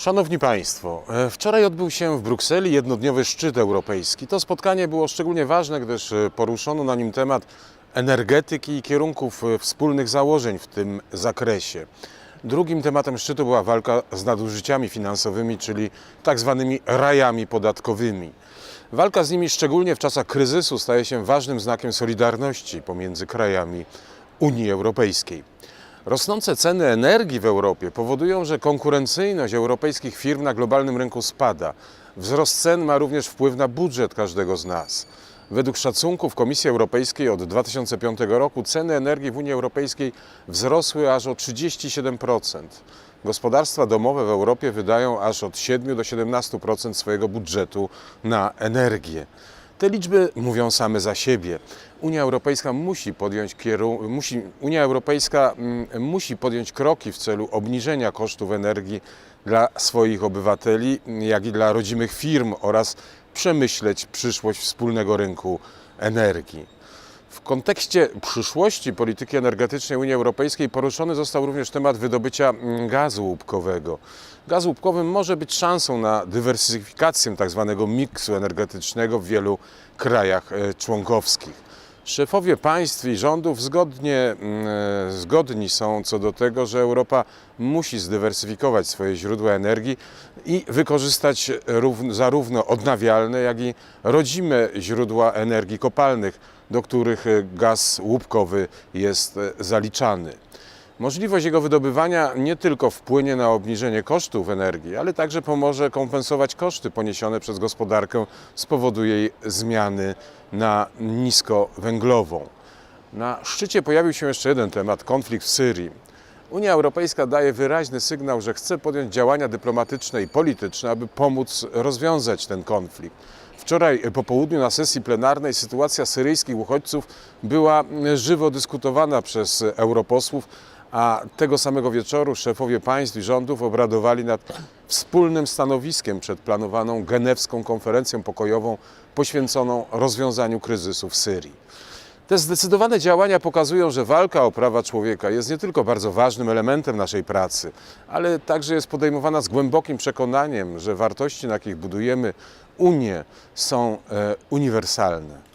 Szanowni Państwo, e, wczoraj odbył się w Brukseli jednodniowy szczyt europejski. To spotkanie było szczególnie ważne, gdyż e, poruszono na nim temat energetyki i kierunków e, wspólnych założeń w tym zakresie. Drugim tematem szczytu była walka z nadużyciami finansowymi, czyli tak zwanymi rajami podatkowymi. Walka z nimi, szczególnie w czasach kryzysu, staje się ważnym znakiem solidarności pomiędzy krajami Unii Europejskiej. Rosnące ceny energii w Europie powodują, że konkurencyjność europejskich firm na globalnym rynku spada. Wzrost cen ma również wpływ na budżet każdego z nas. Według szacunków Komisji Europejskiej od 2005 roku ceny energii w Unii Europejskiej wzrosły aż o 37%. Gospodarstwa domowe w Europie wydają aż od 7 do 17% swojego budżetu na energię. Te liczby mówią same za siebie. Unia Europejska musi podjąć, kieru... musi... Unia Europejska mm, musi podjąć kroki w celu obniżenia kosztów energii dla swoich obywateli, jak i dla rodzimych firm oraz przemyśleć przyszłość wspólnego rynku energii. W kontekście przyszłości polityki energetycznej Unii Europejskiej poruszony został również temat wydobycia mm, gazu łupkowego. Gaz łupkowy może być szansą na dywersyfikację tzw. miksu energetycznego w wielu krajach e, członkowskich. Szefowie państw i rządów zgodnie, mm, e, zgodni są co do tego, że Europa musi zdywersyfikować swoje źródła energii i wykorzystać równ- zarówno odnawialne, jak i rodzime źródła energii kopalnych, do których e, gaz łupkowy jest e, zaliczany. Możliwość jego wydobywania nie tylko wpłynie na obniżenie kosztów energii, ale także pomoże kompensować koszty poniesione przez gospodarkę z powodu jej zmiany na niskowęglową. Na szczycie pojawił się jeszcze jeden temat konflikt w Syrii. Unia Europejska daje wyraźny sygnał, że chce podjąć działania dyplomatyczne i polityczne, aby pomóc rozwiązać ten konflikt. Wczoraj po południu na sesji plenarnej sytuacja syryjskich uchodźców była żywo dyskutowana przez europosłów, a tego samego wieczoru szefowie państw i rządów obradowali nad wspólnym stanowiskiem przed planowaną genewską konferencją pokojową poświęconą rozwiązaniu kryzysu w Syrii. Te zdecydowane działania pokazują, że walka o prawa człowieka jest nie tylko bardzo ważnym elementem naszej pracy, ale także jest podejmowana z głębokim przekonaniem, że wartości, na jakich budujemy Unię, są e, uniwersalne.